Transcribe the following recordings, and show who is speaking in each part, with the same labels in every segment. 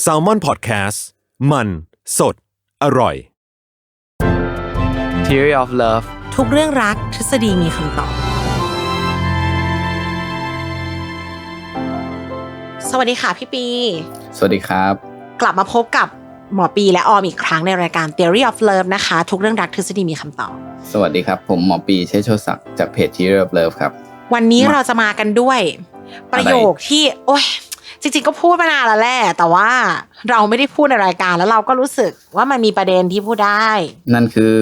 Speaker 1: แซลมอนพอดแคสต์มัน สด อร่อย
Speaker 2: Theory of Love
Speaker 3: ทุกเรื่องรักทฤษฎีมีคำตอบ สวัสดีค่ะพี่ปี
Speaker 2: สวัสดีครับ
Speaker 3: กลับมาพบกับหมอปีและออมอีกครั้งในรายการ Theory of Love นะคะ ทุกเรื่องรักทฤษฎีมีคำตอบ
Speaker 2: สวัสดีครับ ผมหมอปีเชษโชศักดิ์จากเพจ Theory of Love ครับ
Speaker 3: วันนี้
Speaker 2: มา
Speaker 3: เราจะมากันด้วย ประโยคที่ โอ้ย จริงๆก็พูดมานานแล้วแหละแต่ว่าเราไม่ได้พูดในรายการแล้วเราก็รู้สึกว่ามันมีประเด็นที่พูดได้
Speaker 2: นั่นคือ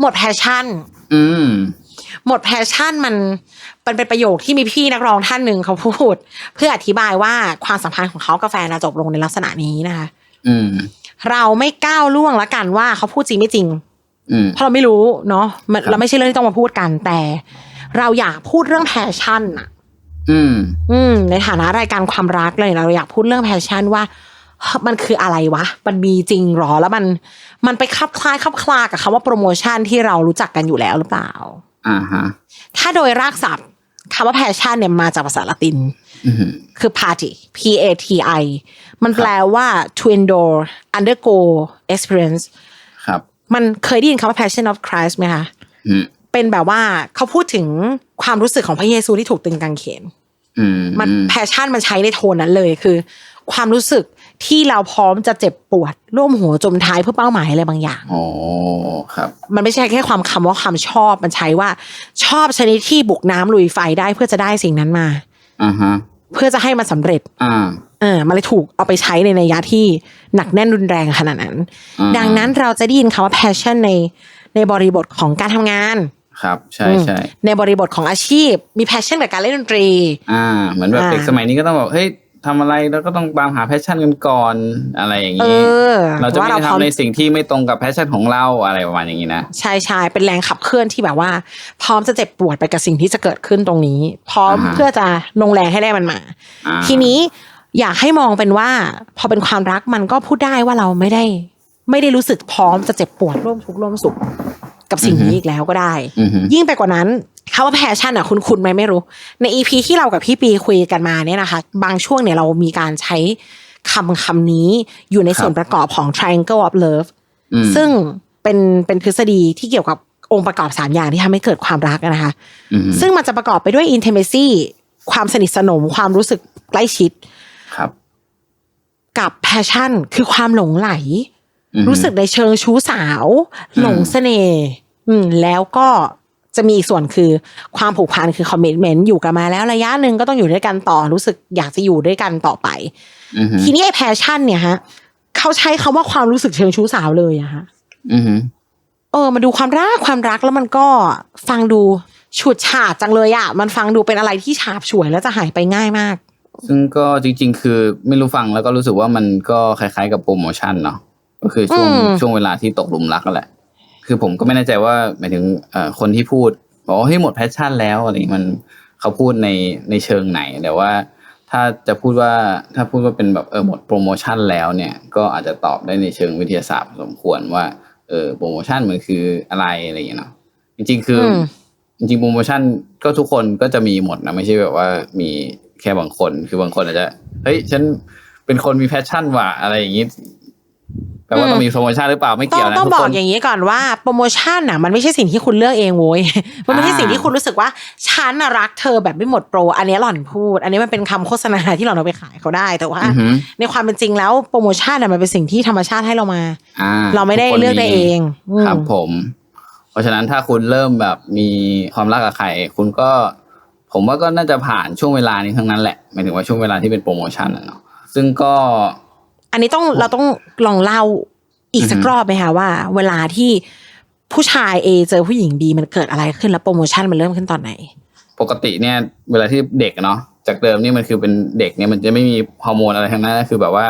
Speaker 3: หมดแพชชั่น
Speaker 2: อืม
Speaker 3: หมดแพชชั่นมันมันเป็นประโยคที่มีพี่นักร้องท่านหนึ่งเขาพูด เพื่ออธิบายว่าความสัมพันธ์ของเขากับแฟนน่ะจบลงในลักษณะนี้นะคะ
Speaker 2: อืม
Speaker 3: เราไม่ก้าวล่วงละกันว่าเขาพูดจริงไม่จริง
Speaker 2: อืม
Speaker 3: เพราะเราไม่รู้เนาะมัน
Speaker 2: ครับ
Speaker 3: เราไม่ใช่เรื่องที่ต้องมาพูดกันแต่ เราอยากพูดเรื่องแพชชั่นอะ
Speaker 2: อืม
Speaker 3: อืม ในฐานะรายการความรักเลยเราอยากพูดเรื่องแพชชั่นว่าเฮ้ยมันคืออะไรวะ มันมีจริงหรอ แล้วมัน มันไปคลับคล้ายคลับคลากับคำว่าโปรโมชั่นที่เรารู้จักกันอยู่แล้วหรือเปล่า
Speaker 2: อ่าฮะ
Speaker 3: ถ้าโดยรากศัพท์คำว่าแพชชั่นเนี่ยมาจากภาษาละติน
Speaker 2: อืม
Speaker 3: คือ party P A T I มันแปลว่า to endure undergo experience
Speaker 2: ครับ
Speaker 3: มันเคยได้ยินคำว่า passion of Christ ไหมคะ
Speaker 2: อืม
Speaker 3: เป็นแบบว่าเขาพูดถึงความรู้สึกของพระเยซูที่ถูกตึงกางเขน
Speaker 2: อื ม
Speaker 3: มันแพชชั่นมันใช้ในโทนนั้นเลยคือ ความรู้สึกที่เราพร้อมจะเจ็บปวด ร่วมหัวจมท้ายเพื่อเป้าหมายอะไรบางอย่าง
Speaker 2: โอ้ครับ
Speaker 3: มันไม่ใช่แค่ความคำว่าความชอบมันใช้ว่า ชอบชนิดที่บุกน้ำลุยไฟได้เพื่อจะได้สิ่งนั้นมา
Speaker 2: อ่าฮะ
Speaker 3: เพื่อจะให้มันสำเร็จ
Speaker 2: อ่า
Speaker 3: เออมันเลยถูกเอาไปใช้ในนัยยะที่หนักแน่นรุนแรงขนาดนั้น
Speaker 2: อ่า
Speaker 3: ดังนั้นเราจะได้ยินคำว่า passion ในในบริบทของการทำงาน
Speaker 2: ครับ ใช่ใช่
Speaker 3: ในบริบทของอาชีพ มี passion กับการเล่นดนตรี
Speaker 2: อ่า เหมือนแบบ
Speaker 3: อ่า
Speaker 2: เด็กสมัยนี้ก็ต้องแบบเฮ้ยทำอะไรแล้วก็ต้องตามหาแพชชั่นกันก่อนอะไรอย่าง
Speaker 3: เอ
Speaker 2: นี้
Speaker 3: อ
Speaker 2: เราจะไม่
Speaker 3: ว่า
Speaker 2: ได้
Speaker 3: พร้อม
Speaker 2: ทำในสิ่งที่ไม่ตรงกับแพชชั่นของเราอะไรประมาณอย่างนี้นะ
Speaker 3: ใช่ใช่เป็นแรงขับเคลื่อนที่แบบว่า พร้อมจะเจ็บปวดไปกับสิ่งที่จะเกิดขึ้นตรงนี้ พร้อม
Speaker 2: อ่าฮะ
Speaker 3: เพื่อจะลงแรงให้ได้มันมา
Speaker 2: อ่า
Speaker 3: ทีนี้อยากให้มองเป็นว่า พอเป็นความรักมันก็พูดได้ว่าเราไม่ได้ ไม่ได้รู้สึกพร้อมจะเจ็บปวดร่วมทุกข์ร่วมสุข กับสิ่งนี้อีกแล้วก็ได้
Speaker 2: อือฮึ
Speaker 3: ยิ่งไปกว่านั้นคำว่าแพชชั่นอะคุณคุณไหมไม่รู้ ในอีพีที่เรากับพี่ปีคุยกันมาเนี่ยนะคะ บางช่วงเนี่ยเรามีการใช้คำคำนี้อยู่ในส่วนประกอบของ triangle of love
Speaker 2: อืม
Speaker 3: ซึ่งเป็นเป็นทฤษฎีที่เกี่ยวกับองค์ประกอบสามอย่างที่ทำให้เกิดความรักอะนะคะ
Speaker 2: อืม
Speaker 3: ซึ่งมันจะประกอบไปด้วย intimacy ความสนิทสนมความรู้สึกใกล้ชิด
Speaker 2: ครับ
Speaker 3: กับ passion คือความหลงไหล
Speaker 2: อืม
Speaker 3: รู้สึกในเชิงชู้สาว หลงเสน่ห์อืมแล้วก็จะมีอีกส่วนคือความผูกพันคือ commitment อยู่กันมาแล้วระยะหนึ่งก็ต้องอยู่ด้วยกันต่อ รู้สึกอยากจะอยู่ด้วยกันต่อไป
Speaker 2: อืม
Speaker 3: ทีนี้ไอ้ passion เนี่ยฮะ เขาใช้คำว่าความรู้สึกเชิงชู้สาวเลยอะฮะ
Speaker 2: อืม
Speaker 3: เออมาดูความรักความรักแล้วมันก็ฟังดูฉูดฉาดจังเลยอะมันฟังดูเป็นอะไรที่ฉาบฉวยแล้วจะหายไปง่ายมาก
Speaker 2: ซึ่งก็จริง ๆ คือไม่รู้ฟังแล้วก็รู้สึกว่ามันก็คล้ายๆกับโปรโมชั่นเนาะ ก็คือช่วง
Speaker 3: อืม
Speaker 2: ช่วงเวลาที่ตกหลุมรักก็แหละ คือผมก็ไม่แน่ใจว่าหมายถึงเอ่อคนที่พูดบอกว่าเฮ้ยหมดแพชชั่นแล้วอะไรอย่างงี้มันเขาพูดในในเชิงไหนแต่ว่าถ้าจะพูดว่าถ้าพูดว่าเป็นแบบเออหมดโปรโมชั่นแล้วเนี่ยก็อาจจะตอบได้ในเชิงวิทยาศาสตร์พอสมควรว่าเออโปรโมชั่นมันคืออะไรอะไรอย่างเงี้ยเนาะจริง ๆ คืออ
Speaker 3: ม
Speaker 2: จริงๆโปรโมชั่นก็ทุกคนก็จะมีหมดนะไม่ใช่แบบว่ามีแค่บางคนคือบางคนอาจจะเฮ้ยฉันเป็นคนมีแพชชั่นว่ะอะไรอย่างงี้ แปลว่าต้องมีโปรโมชั่นหรือเปล่าไม่
Speaker 3: ต้อ
Speaker 2: เกี่ย
Speaker 3: ง
Speaker 2: วนะ
Speaker 3: ต้อง
Speaker 2: ทุก
Speaker 3: บอ
Speaker 2: ค
Speaker 3: ก
Speaker 2: น
Speaker 3: อย่างนี้ก่อนว่าโปรโมชั่นอะมันไม่ใช่สิ่งที่คุณเลือกเองโว้ยมันไม่ใช่
Speaker 2: อ่า
Speaker 3: สิ่งที่คุณรู้สึกว่าฉันน่ะรักเธอแบบไม่หมดโปร อันนี้หล่อนพูด อันนี้มันเป็นคำโฆษณาที่หล่อนเอาไปขายเขาได้แต่ว่า
Speaker 2: อือหือ
Speaker 3: ในความเป็นจริงแล้วโปรโมชั่นอะมันเป็นสิ่งที่ธรรมชาติให้เรามา
Speaker 2: อ่า
Speaker 3: เราไม่ได้
Speaker 2: ทุคน
Speaker 3: เลือกได้เองอืม
Speaker 2: ครับผม เพราะฉะนั้นถ้าคุณเริ่มแบบมีความรักกับใครคุณก็ ผมว่าก็น่าจะผ่านช่วงเวลานี้ทั้งนั้นแหละหมายถึงว่าช่วงเวลาที่เป็นโปรโมชั่นอะเนาะซึ่งก็
Speaker 3: อันนี้ต้องเราต้องลองเล่าอีกสัก
Speaker 2: อือฮึ
Speaker 3: รอบไหมคะว่า เวลาที่ผู้ชายเอเจอผู้หญิงบีมันเกิดอะไรขึ้นแล้วโปรโมชั่นมันเริ่มขึ้นตอนไหน
Speaker 2: ปกติเนี่ย เวลาที่เด็กเนาะจากเดิมนี่มันคือเป็นเด็กเนี่ยมันจะไม่มีฮอร์โมนอะไรทั้งนั้นก็คือแบบว่า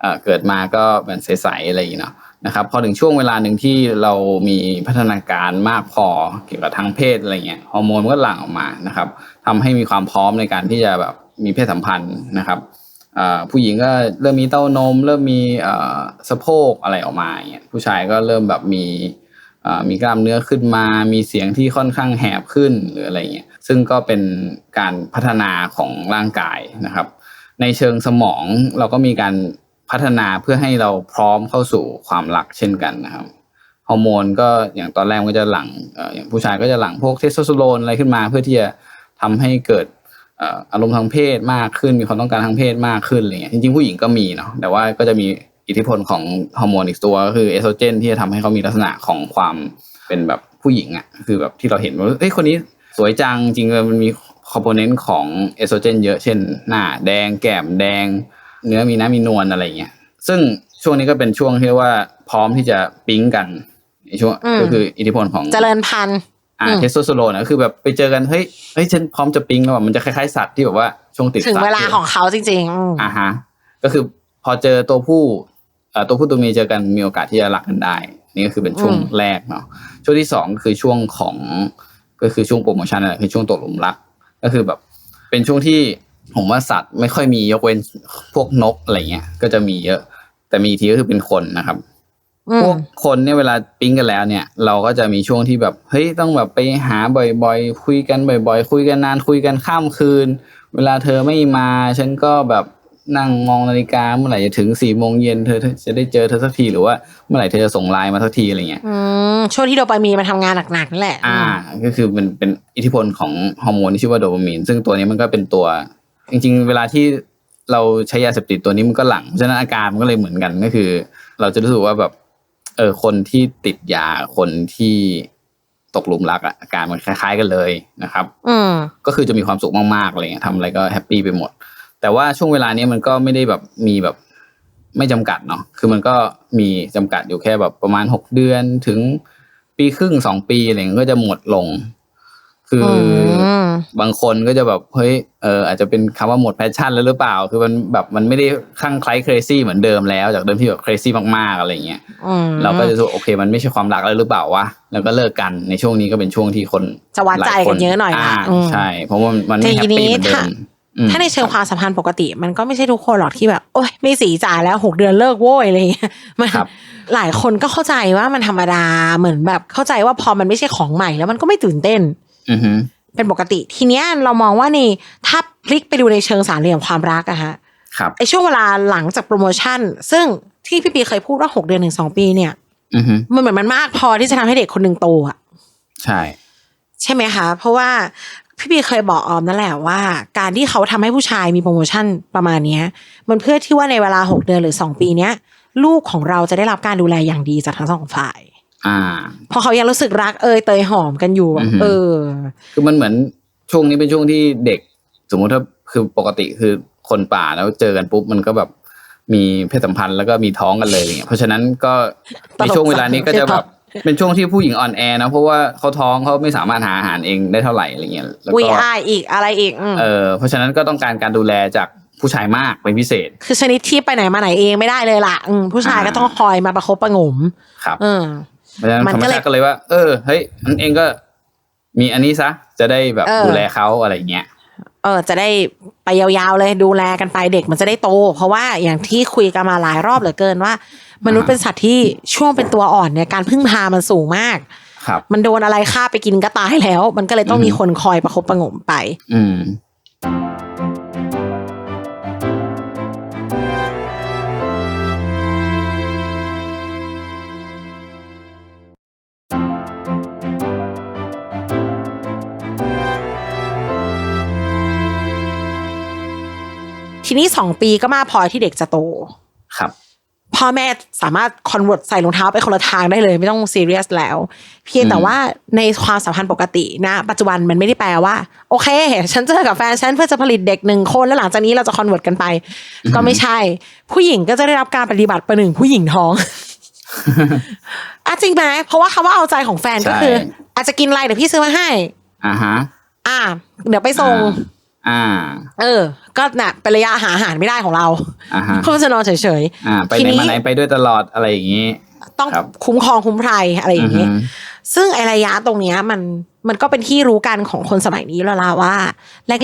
Speaker 2: เอ่อเกิดมาก็เป็นใสๆอะไรอย่างเงี้ยเนาะนะครับพอถึงช่วงเวลาหนึ่งที่เรามีพัฒนาการมากพอเกี่ยวกับทางเพศอะไรเงี้ยฮอร์โมนมันก็หลั่งออกมานะครับทำให้มีความพร้อมในการที่จะแบบมีเพศสัมพันธ์นะครับอ่า ผู้หญิงก็เริ่มมีเต้านม เริ่มมีสะโพกอะไรออกมาอย่างเงี้ยผู้ชายก็เริ่มแบบมีมีกล้ามเนื้อขึ้นมา มีเสียงที่ค่อนข้างแหบขึ้นหรืออะไรเงี้ยซึ่งก็เป็นการพัฒนาของร่างกายนะครับ ในเชิงสมองเราก็มีการพัฒนาเพื่อให้เราพร้อมเข้าสู่ความรักเช่นกันนะครับฮอร์โมนก็อย่างตอนแรกก็จะหลังอย่างผู้ชายก็จะหลังพวกเทสโทสเตอโรนอะไรขึ้นมา เพื่อที่จะทำให้เกิด อ่ออารมณ์ทางเพศมากขึ้น มีความต้องการทางเพศมากขึ้นอะไรเงี้ยจริงๆผู้หญิงก็มีเนาะแต่ว่าก็จะมีอิทธิพลของฮอร์โมนอีกตัวก็คือเอสโตรเจน ที่จะทำให้เขามีลักษณะของความเป็นแบบผู้หญิงอะ่ะคือแบบที่เราเห็นว่าเอ้ยคนนี้สวยจังจริงๆมันมีคอมโพเนนต์ของเอสโตรเจน เยอะเช่น หน้าแดงแก้มแดง เนื้อมีน้ำมีนวลอะไรเงี้ยซึ่งช่วงนี้ก็เป็นช่วงที่เรียกว่าพร้อมที่จะปิ๊งกันในช่วง
Speaker 3: อืม
Speaker 2: ก็คืออิทธิพลของ
Speaker 3: เจริญพันธุ์
Speaker 2: อ่า
Speaker 3: อืม
Speaker 2: เทสโทสเตอโรนนะคือแบบไปเจอกันเฮ้ยเฮ้ยฉันพร้อมจะปิ๊งแล้วอะมันจะคล้ายๆสัตว์ที่แบบว่าช่วงติด
Speaker 3: ถึง
Speaker 2: สัตว์
Speaker 3: เวลาของเขาจริงๆอืม
Speaker 2: อ่าฮะก็คือพอเจอตัวผู้เอ่อตัวผู้ตัวเมียเจอกันมีโอกาสที่จะรักกันได้ นี่ก็คือเป็นช่วงแรกเนาะช่วงที่สองก็คือช่วงของก็คือช่วงโปรโมชั่นนั่นแหละคือช่วงตกหลุมรัก ก็คือแบบเป็นช่วงที่ผมว่าสัตว์ไม่ค่อยมียกเว้นพวกนกอะไรเงี้ยก็จะมีเยอะ แต่มีอีกทีก็คือเป็นคนนะครับ
Speaker 3: อื
Speaker 2: พว
Speaker 3: ม
Speaker 2: กคนเนี่ยเวลาปิ๊งกันแล้วเนี่ย เราก็จะมีช่วงที่แบบเฮ้ยต้องแบบไปหาบ่อยๆ คุยกันบ่อย ๆ คุยกันนานคุยกันข้ามคืน เวลาเธอไม่มา ฉันก็แบบนั่งมองนาฬิกาเมื่อไหร่จะถึงสี่โมงเย็นเธอจะได้เจอเธอสักทีหรือว่าเมื่อไหร่เธอจะส่งไลน์มาสักทีอะไรเงี้ย
Speaker 3: อืมช่วงที่โดปามีนมันทำงานหนักๆนั่นแหละ
Speaker 2: อ่า ก็คือเป็นเป็นอิทธิพลของฮอร์โมนที่ชื่อว่าโดปามีนซึ่งตัวนี้มันก็เป็นตัว จริง ๆ เวลาที่เราใช้ยาเสพติดตัวนี้มันก็หลังเพราะฉะนั้นอาการมันก็เลยเหมือนกันก็คือ เราจะรู้สึกว่าแบบ เออคนที่ติดยาคนที่ตกหลุมรักอะอาการมันคล้าย ๆ กันเลยนะครับ
Speaker 3: อืม
Speaker 2: ก็คือจะมีความสุขมากๆอะไรเงี้ยทำอะไรก็แฮปปี้ไปหมด แต่ว่าช่วงเวลานี้มันก็ไม่ได้แบบมีแบบไม่จำกัดเนาะคือมันก็มีจำกัดอยู่แค่แบบประมาณหกเดือนถึงปีครึ่งสองปีอะไรเงี้ยก็จะหมดลง คือ
Speaker 3: อืม
Speaker 2: บางคนก็จะแบบเฮ้ยเอออาจจะเป็นคำว่าหมดแพชชั่นแล้วหรือเปล่า คือมันแบบมันไม่ได้คลั่งไคล้ crazy เหมือนเดิมแล้วจากเดิมที่แบบ crazy มากๆอะไรเงี้ย
Speaker 3: อืม
Speaker 2: เราก็จะรู้สึกโอเค มันไม่ใช่ความรักแล้วหรือเปล่าวะแล้วก็เลิกกันในช่วงนี้ก็เป็นช่วงที่คน
Speaker 3: จะวัดใจกันเยอะหน่อยนะาอืม
Speaker 2: ใช่เพราะว่ามันไม่แฮปปี้เหมือนเดิ
Speaker 3: ทีนี้ถ้า
Speaker 2: มอืม
Speaker 3: ถ้าในเชิงความสัมพันธ์ปกติ มันก็ไม่ใช่ทุกคนหรอกที่แบบ โอ๊ยไม่สีจ่ายแล้วหกเดือนเลิกโว้ยอะไรอย่างเงี้ยมัน
Speaker 2: ครับ
Speaker 3: หลายคนก็เข้าใจว่ามันธรรมดาเหมือนแบบเข้าใจว่าพอมันไม่ใช่ของใหม่แล้วมันก็ไม่ตื่นเต้น
Speaker 2: อือฮึ
Speaker 3: เป็นปกติ ทีเนี้ยเรามองว่าในถ้าพลิกไปดูในเชิงสารเหลี่ยมความรักอะฮะ
Speaker 2: ครับ
Speaker 3: ไอช่วงเวลาหลังจากโปรโมชั่น ซึ่งที่พี่ปีเคยพูดว่าหกเดือนถึงสองปีเนี่ย
Speaker 2: อือฮึ
Speaker 3: มันเหมือนมันมากพอที่จะทำให้เด็กคนหนึ่งโตอะ
Speaker 2: ใช่
Speaker 3: ใช่ไหมคะ เพราะว่าพี่ปีเคยบอกออมนั่นแหละว่า การที่เขาทำให้ผู้ชายมีโปรโมชั่นประมาณเนี้ย มันเพื่อที่ว่าในเวลาหกเดือนหรือสองปีเนี้ย ลูกของเราจะได้รับการดูแลอย่างดีจากทั้งสองฝ่าย
Speaker 2: อ่า
Speaker 3: เพราะเขายังรู้สึกรักเอยเตยหอมกันอยู่อะ
Speaker 2: อือหือ
Speaker 3: เออ
Speaker 2: คือมันเหมือนช่วงนี้เป็นช่วงที่เด็ก สมมุติถ้าคือปกติคือคนป่าแล้วเจอกันปุ๊บมันก็แบบมีเพศสัมพันธ์แล้วก็มีท้องกันเลยอะไรเงี้ยเพราะฉะนั้นก็
Speaker 3: ตลก
Speaker 2: ในช่วงเวลานี้ก็จะ
Speaker 3: จัง
Speaker 2: แบบเป็นช่วงที่ผู้หญิงอ่อนแอนะเพราะว่าเขาท้องเขาไม่สามารถหาอาหารเองได้เท่าไหร่อะไรเงี้ยแล้ว
Speaker 3: วี
Speaker 2: ก็
Speaker 3: อายอีกอะไรอีกอืม
Speaker 2: เออเพราะฉะนั้นก็ต้องการการดูแลจากผู้ชายมากเป็นพิเศษ
Speaker 3: คือชนิดที่ไปไหนมาไหนเองไม่ได้เลยล่ะอืมผู้ชายก็ต้องคอยมาประคบประหงม
Speaker 2: ครับ
Speaker 3: เออ
Speaker 2: เพราะฉะนั้น
Speaker 3: มัน
Speaker 2: ธรรม
Speaker 3: ก็เลย
Speaker 2: ชาติก็เลยว่า เออเฮ้ยนั่นเองก็มีอันนี้ซะ จะได้แบบ
Speaker 3: เออ
Speaker 2: ดูแลเขาอะไรเงี้ย
Speaker 3: เออจะได้ไปยาวๆเลยดูแลกันไปเด็กมันจะได้โต เพราะว่าอย่างที่คุยกันมาหลายรอบเหลือเกินว่า มนุษย์เป็นสัตว์ที่ช่วงเป็นตัวอ่อนเนี่ยการพึ่งพามันสูงมาก
Speaker 2: ครับ
Speaker 3: มันโดนอะไรฆ่าไปกินก็ตายแล้ว มันก็เลยต้องมีคนคอยประคบประหงมไป
Speaker 2: อืม
Speaker 3: นี้สองปีก็มากพอที่เด็กจะโต
Speaker 2: ครับ
Speaker 3: พ่อแม่สามารถคอนเวิร์ตใส่รองเท้าไปคนละทางได้เลยไม่ต้องซีเรียสแล้ว เพียงแต่
Speaker 2: อืม
Speaker 3: ว่าในความสัมพันธ์ปกตินะ ปัจจุบันมันไม่ได้แปลว่า โอเค ฉันเจอกับแฟนฉันเพื่อจะผลิตเด็กหนึ่งคนแล้วหลังจากนี้เราจะคอนเวิร์ตกันไป ก็ไม่ใช่ ผู้หญิงก็จะได้รับการปฏิบัติประหนึ่งผู้หญิงท้องอะจริงไหมเพราะว่าคำว่าเอาใจของแฟนก็คือ
Speaker 2: ใช่
Speaker 3: อาจจะกินอะไรเดี๋ยวพี่ซื้อมาให้
Speaker 2: อ่าฮะ
Speaker 3: อ่า เดี๋ยวไปส่ง
Speaker 2: อ่า
Speaker 3: เออ ก็น่ะเป็นระยะหาอาหารไม่ได้ของเรา
Speaker 2: อ่าฮะ
Speaker 3: เพราะมันจะนอนเฉย
Speaker 2: อ่าไป
Speaker 3: ที
Speaker 2: ไหน
Speaker 3: นี้
Speaker 2: มาไหนไปด้วยตลอดอะไรอย่างนี้
Speaker 3: ๆต้อง
Speaker 2: ครับ
Speaker 3: คุ้มครองคุ้มภัยอะไรอย่างนี้
Speaker 2: อือฮึ
Speaker 3: ซึ่งไอระยะตรงเนี้ยมันมันก็เป็นที่รู้กันของคนสมัยนี้แล้วล่ะว่า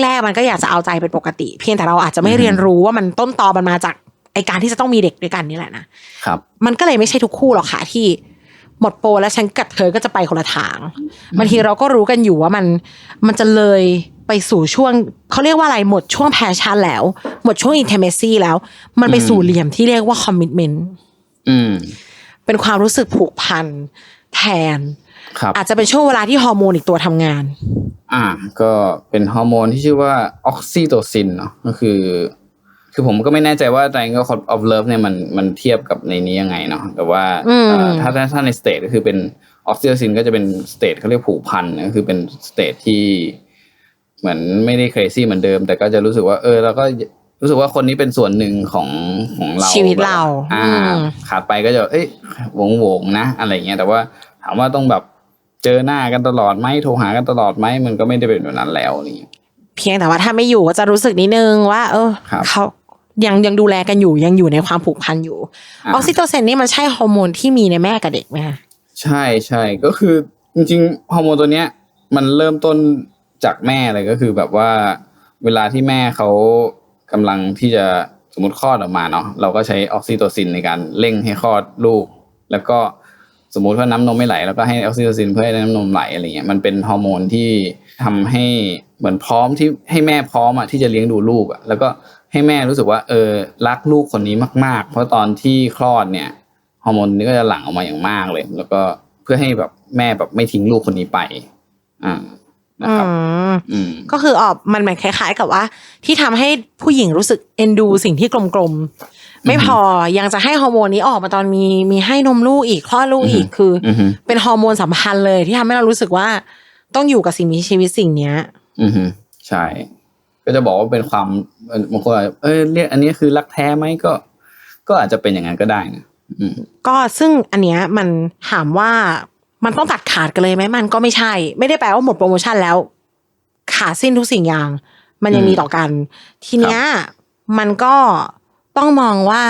Speaker 3: แรก ๆ มันก็อยากจะเอาใจเป็นปกติ เพียงแต่เราอาจจะไม่เรียนรู้ว่ามันต้นตอมันมาจากไอการที่จะต้องมีเด็กด้วยกันนี่แหละนะครับ มันก็เลยไม่ใช่ทุกคู่หรอกค่ะที่หมดโปรแล้วฉันกับเธอก็จะไปคนละทางบางทีเราก็รู้กันอยู่ว่ามันมันจะเลย ไปไปสู่ช่วงเขาเรียกว่าอะไรหมดช่วงแพชชั่นแล้ว หมดช่วงอินเท m มซีแล้ว มันไปสู่เหลี่ยมที่เรียกว่าคอมมิ t เมนต์
Speaker 2: อืม
Speaker 3: เป็นความรู้สึกผูกพันแทน
Speaker 2: ครับ
Speaker 3: อาจจะเป็นช่วงเวลาที่ฮอร์โมนอีกตัวทำงาน
Speaker 2: อ่า ก็เป็นฮอร์โมนที่ชื่อว่าออกซิโตซินเนาะก็คือ คือผมก็ไม่แน่ใจว่า triangle of love เนี่ยมันมันเทียบกับในนี้ยังไงเนาะแต่ว่า
Speaker 3: อืม
Speaker 2: เอ่อถ้าถ้าถ้าในสเตทก็คือเป็นออกซิโตซินก็จะเป็นสเตทเขาเรียกผูกพันก็คือเป็นสเตทที่ เหมือนไม่ได้ crazy เหมือนเดิม แต่ก็จะรู้สึกว่า เออเราก็รู้สึกว่าคนนี้เป็นส่วนหนึ่งของของเรา
Speaker 3: ชีวิตเรา
Speaker 2: แบบอ่า
Speaker 3: อืม
Speaker 2: ขาดไปก็จะเอ้ยวงวงๆนะ อะไรเงี้ยแต่ว่าถามว่าต้องแบบเจอหน้ากันตลอดไหมโทรหากันตลอดไหมมันก็ไม่ได้เป็นแบบนั้นแล้วนี่
Speaker 3: เพียงแต่ว่าถ้าไม่อยู่ก็จะรู้สึกนิดนึงว่า เออ
Speaker 2: ครับ
Speaker 3: เขายังยังดูแลกันอยู่ยังอยู่ในความผูกพันอยู่อ
Speaker 2: อ่า
Speaker 3: อกซิโตซินนี่มันใช่ฮอร์โมนที่มีในแม่กับเด็กไหมคะ
Speaker 2: ใช่ใช่ก็คือจริงๆฮอร์โมนตัวเนี้ย มันเริ่มต้น จากแม่เลยก็คือแบบว่าเวลาที่แม่เขากำลังที่จะสมมติคลอดออกมาเนาะเราก็ใช้ออกซิโตซินในการเร่งให้คลอดลูก แล้วก็สมมุติว่าน้ำนมไม่ไหลแล้วก็ให้ออกซิโตซินเพื่อให้น้ำนมไหลอะไรเงี้ยมันเป็นฮอร์โมนที่ทำให้เหมือนพร้อมที่ให้แม่พร้อมอะที่จะเลี้ยงดูลูกอะแล้วก็ให้แม่รู้สึกว่าเออรักลูกคนนี้มาก ๆ เพราะตอนที่คลอดเนี่ยฮอร์โมนนี้ก็จะหลั่งออกมาอย่างมากเลย แล้วก็เพื่อให้แบบแม่แบบไม่ทิ้งลูกคนนี้ไปอ่า นะครับ
Speaker 3: อืม
Speaker 2: อืม
Speaker 3: ก็คือออกมันเหมือนคล้าย ๆ กับว่า ที่ทำให้ผู้หญิงรู้สึกเอ็นดูสิ่งที่กลมๆไม่พอยังจะให้ฮอร์โมนนี้ออกมาตอนมีมีให้นมลูกอีกคลอดลูกอีกคืออ
Speaker 2: อือฮึ
Speaker 3: เป็นฮอร์โมนสัมพันธ์เลยที่ทำให้เรารู้สึกว่าต้องอยู่กับสิ่งมีชีวิตสิ่งเนี้ย
Speaker 2: อือฮึใช่ ก็จะบอกว่าเป็นความเอ่อบางคนอาจจะเออเรียกอันนี้คือรักแท้ไหมก็ ก็อาจจะเป็นอย่างนั้นก็ได้นะอืม
Speaker 3: ก็ซึ่งอันเนี้ยมันถามว่า มันต้องตัดขาดกันเลยไหมมันก็ไม่ใช่ ไม่ได้แปลว่าหมดโปรโมชั่นแล้ว ขาดสิ้นทุกสิ่งอย่าง มันยังมีต่อกัน ทีเนี้ยมันก็ต้องมองว่า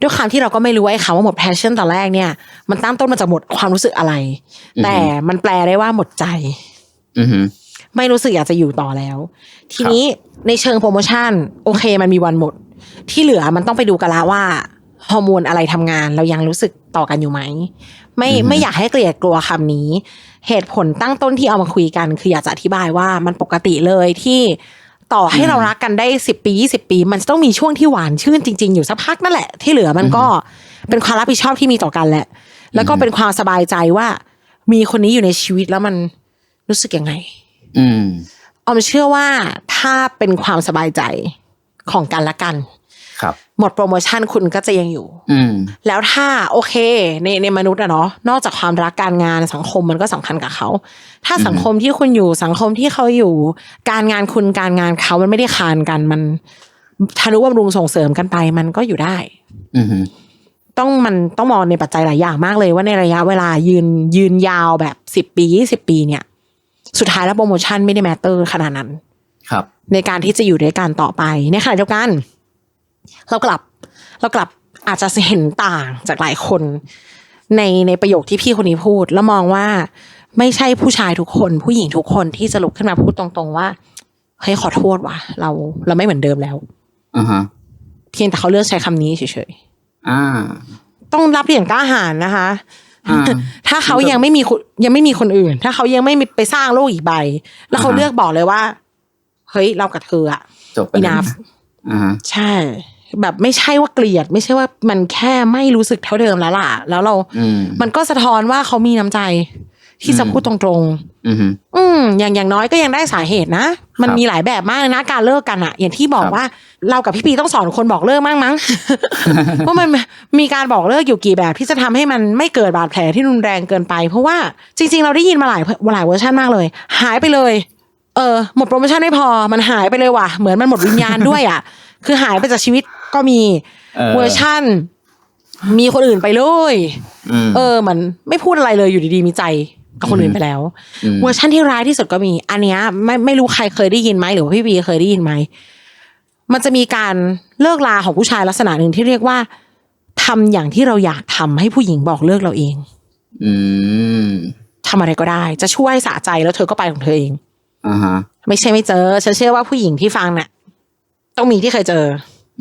Speaker 3: ด้วยความที่เราก็ไม่รู้ว่าไอ้คำว่าหมด passion ตอนแรกเนี่ย มันตั้งต้นมาจากหมดความรู้สึกอะไร
Speaker 2: อือฮึ
Speaker 3: แต่มันแปลได้ว่าหมดใจ
Speaker 2: อือฮึ
Speaker 3: ไม่รู้สึกอยากจะอยู่ต่อแล้ว ทีนี้ในเชิงโปรโมชั่น โอเค มันมีวันหมด ที่เหลือมันต้องไปดูกันละว่า ฮอร์โมนอะไรทำงาน เรายังรู้สึกต่อกันอยู่ไหม ไม่ไม่อยากให้เกลียดกลัวคำนี้ เหตุผลตั้งต้นที่เอามาคุยกัน คืออยากจะอธิบายว่ามันปกติเลยที่ต่อให้เรารักกันได้สิบปียี่สิบปี มันจะต้องมีช่วงที่หวานชื่นจริง ๆ อยู่สักพักนั่นแหละ ที่เหลือมันก็เป็นความรับผิดชอบที่มีต่อกันแหละ แล้วก็เป็นความสบายใจว่า มีคนนี้อยู่ในชีวิตแล้วมันรู้สึกยังไง
Speaker 2: อืม
Speaker 3: ออมเชื่อว่าถ้าเป็นความสบายใจของกันและกัน
Speaker 2: ครับ
Speaker 3: หมดโปรโมชั่นคุณก็จะยังอยู่
Speaker 2: อืม
Speaker 3: แล้วถ้าโอเค ในในมนุษย์อะเนาะนอกจากความรักการงานสังคมมันก็สำคัญกับเขา ถ้าสังคมที่คุณอยู่สังคมที่เขาอยู่ การงานคุณการงานเขามันไม่ได้คานกันมันทนุบำรุงส่งเสริมกันไปมันก็อยู่ได้
Speaker 2: อือฮึ
Speaker 3: ต้องมันต้องมองในปัจจัยหลายอย่างมากเลยว่าในระยะเวลายืนยืนยาวแบบสิบปียี่สิบปีเนี่ย สุดท้ายแล้วโปรโมชั่นไม่ได้แมตเตอร์ขนาดนั้น
Speaker 2: ครับ
Speaker 3: ในการที่จะอยู่ด้วยกันต่อไปในขณะเดียวกัน เรากลับ เรากลับอาจจะเห็นต่างจากหลายคน ในในประโยคที่พี่คนนี้พูด แล้วมองว่าไม่ใช่ผู้ชายทุกคน ผู้หญิงทุกคนที่จะลุกขึ้นมาพูดตรงๆว่าเฮ้ยขอโทษว่ะเราเราไม่เหมือนเดิมแล้ว
Speaker 2: อ่าฮะ
Speaker 3: เพียงแต่เขาเลือกใช้คำนี้เฉย
Speaker 2: อ่า
Speaker 3: ๆต้องรับอย่างกล้าหาญนะคะ
Speaker 2: อ่า
Speaker 3: ถ้าเขายังไม่มีคนยังไม่มีคนอื่น ถ้าเขายังไม่มีไปสร้างโลกอีกใบ แล้วเขา
Speaker 2: อ่าฮะ
Speaker 3: เลือกบอกเลยว่า เฮ้ยเรากับเธออะ
Speaker 2: จบไปเลย
Speaker 3: enough
Speaker 2: อ่าฮะ
Speaker 3: ใช่ แบบไม่ใช่ว่าเกลียด ไม่ใช่ว่ามันแค่ไม่รู้สึกเท่าเดิมแล้วล่ะ แล้วเรา
Speaker 2: อืม
Speaker 3: มันก็สะท้อนว่าเขามีน้ำใจ ที่จะ
Speaker 2: อืม
Speaker 3: พูดตรง
Speaker 2: อือฮึ
Speaker 3: ๆอืมอย่างอย่างน้อยก็ยังได้สาเหตุนะ มัน
Speaker 2: ครับ
Speaker 3: มีหลายแบบมากเลยนะการเลิกกันอะอย่างที่บอก
Speaker 2: ครับ
Speaker 3: ว่าเรากับพี่ปีต้องสอนคนบอกเลิกมั่งมั้งว่ามันมีการบอกเลิกอยู่กี่แบบที่จะทำให้มันไม่เกิดบาดแผลที่รุนแรงเกินไป เพราะว่าจริง ๆ เราได้ยินมาหลายหลายเวอร์ชันมากเลย หายไปเลย เออหมดโปรโมชั่นไม่พอมันหายไปเลยว่ะ เหมือนมันหมดวิญญาณด้วยอะ คือหายไปจากชีวิตก็มี
Speaker 2: เออ
Speaker 3: เวอร์ชั่น มีคนอื่นไปเลย
Speaker 2: อืม
Speaker 3: เออเหมือนไม่พูดอะไรเลยอยู่ดีๆมีใจกับคนอื่นไปแล้ว
Speaker 2: อืม
Speaker 3: เวอร์ชั่นที่ร้ายที่สุดก็มี อันเนี้ยไม่ไม่รู้ใครเคยได้ยินไหมหรือว่าพี่บีเคยได้ยินไหมมันจะมีการเลิกลาของผู้ชายลักษณะหนึ่งที่เรียกว่าทำอย่างที่เราอยากทำให้ผู้หญิงบอกเลิกเราเอง
Speaker 2: อืม
Speaker 3: ทำอะไรก็ได้ จะช่วยสะใจแล้วเธอก็ไปของเธอเอง
Speaker 2: อ่าฮะ
Speaker 3: ไม่ใช่ไม่เจอฉันเชื่อว่าผู้หญิงที่ฟังเนี่ยต้องมีที่เคยเจอ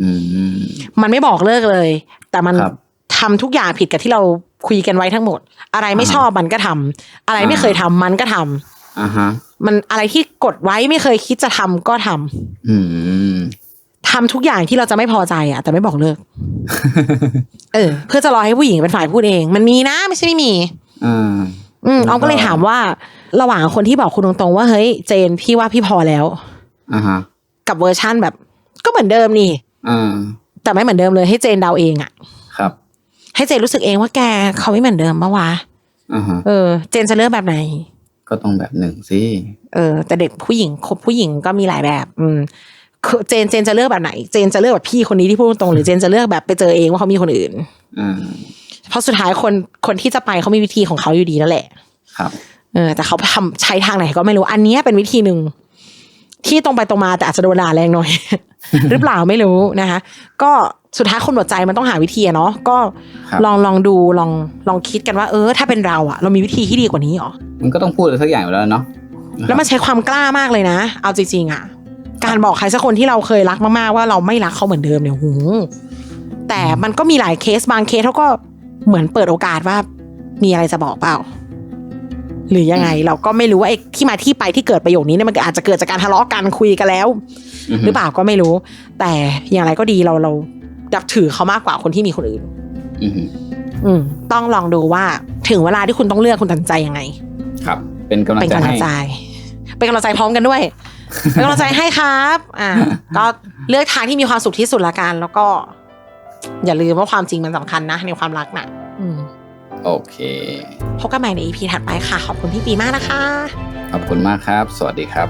Speaker 2: อืม
Speaker 3: มันไม่บอกเลิกเลย แต่มัน
Speaker 2: ครับ
Speaker 3: ทำทุกอย่างผิดกับที่เราคุยกันไว้ทั้งหมด อะไรไม่
Speaker 2: อ่า
Speaker 3: ชอบมันก็ทำอะไรไม่
Speaker 2: อ่า
Speaker 3: เคยทำมันก็ท
Speaker 2: อ่าฮะ
Speaker 3: มันอะไรที่กดไว้ไม่เคยคิดจะทำก็ทำ
Speaker 2: อืม
Speaker 3: ทำทุกอย่างที่เราจะไม่พอใจอะแต่ไม่บอกเลิก เออ เพื่อจะรอให้ผู้หญิงเป็นฝ่ายพูดเอง มันมีนะ ไม่ใช่ไม่มี
Speaker 2: อ่า
Speaker 3: อืมออมก็เลยถามว่า ระหว่างคนที่บอกคุณตรงๆว่าเฮ้ยเจนพี่ว่าพี่พอแล้ว
Speaker 2: อ่าฮะ
Speaker 3: กับเวอร์ชั่นแบบ ก็เหมือนเดิมนี่
Speaker 2: อ่า
Speaker 3: แต่ไม่เหมือนเดิมเลยให้เจนเดาเองอะ
Speaker 2: ครับ
Speaker 3: ให้เจนรู้สึกเองว่าแกเขาไม่เหมือนเดิมปะวะ
Speaker 2: อ่าฮะ
Speaker 3: เออ เจนจะเลือกแบบไหน
Speaker 2: ก็ต้องแบบหนึ่งสิ
Speaker 3: เออ แต่เด็กผู้หญิงคบผู้หญิงก็มีหลายแบบ อืมคือเจนเจนจะเลือกแบบไหน เจนจะเลือกแบบพี่คนนี้ที่พูดตรงๆหรือเจนจะเลือกแบบไปเจอเองว่าเขามีคนอื่น
Speaker 2: อ่า
Speaker 3: เพราะสุดท้ายคนคนที่จะไปเขามีวิธีของเขาอยู่ดีนั่นแหละ
Speaker 2: ครับ
Speaker 3: เออแต่เขาทำใช้ทางไหนก็ไม่รู้ อันเนี้ยเป็นวิธีหนึ่งที่ตรงไปตรงมาแต่อาจจะโดนด่าแรงหน่อย หรือเปล่าไม่รู้นะคะ ก็สุดท้ายคนหมดใจมันต้องหาวิธีอะเนาะก็
Speaker 2: ครับ
Speaker 3: ลองลองดูลองลองคิดกันว่าเออ ถ้าเป็นเราอะเรามีวิธีที่ดีกว่านี้เหรอ
Speaker 2: มันก็ต้องพูดอะไรสักอย่างอยู่แล้วเนาะ
Speaker 3: แล้วมันใช้ความกล้ามากเลยนะ เอาจริงๆอะการบอกใครสักคนที่เราเคยรักมากๆว่าเราไม่รักเขาเหมือนเดิมเนี่ยหูแต่มันก็มีหลายเคสบางเคสเขาก็เหมือนเปิดโอกาสว่ามีอะไรจะบอกเปล่า หรือยังไงเราก็ไม่รู้ว่าไอ้ที่มาที่ไปที่เกิดประโยคนี้เนี่ยมันอาจจะเกิดจากการทะเลาะกันคุยกันแล้ว
Speaker 2: ฮึ
Speaker 3: หรือเปล่าก็ไม่รู้ แต่อย่างไรก็ดีเราเราดับถือเขามากกว่าคนที่มีคนอื่น
Speaker 2: อือฮึ
Speaker 3: อืมต้องลองดูว่าถึงเวลาที่คุณต้องเลือกคุณตัดสินใจยังไง
Speaker 2: ครับ เป็นกำลัง
Speaker 3: เป็น
Speaker 2: ใจ
Speaker 3: กำลั
Speaker 2: ให้
Speaker 3: งใจ เป็นกำลังใจพร้อมกันด้วยเป็นกำลังใจให้ครับ อ่าก็เลือกทางที่มีความสุขที่สุดละกัน แล้วก็ อย่าลืมว่าความจริงมันสำคัญนะในความรักน่ะ อืม
Speaker 2: โอเค
Speaker 3: พบกันใหม่ใน EP ถัดไปค่ะ ขอบคุณพี่ปีมากนะคะ
Speaker 2: ขอบคุณมากครับ สวัสดีครับ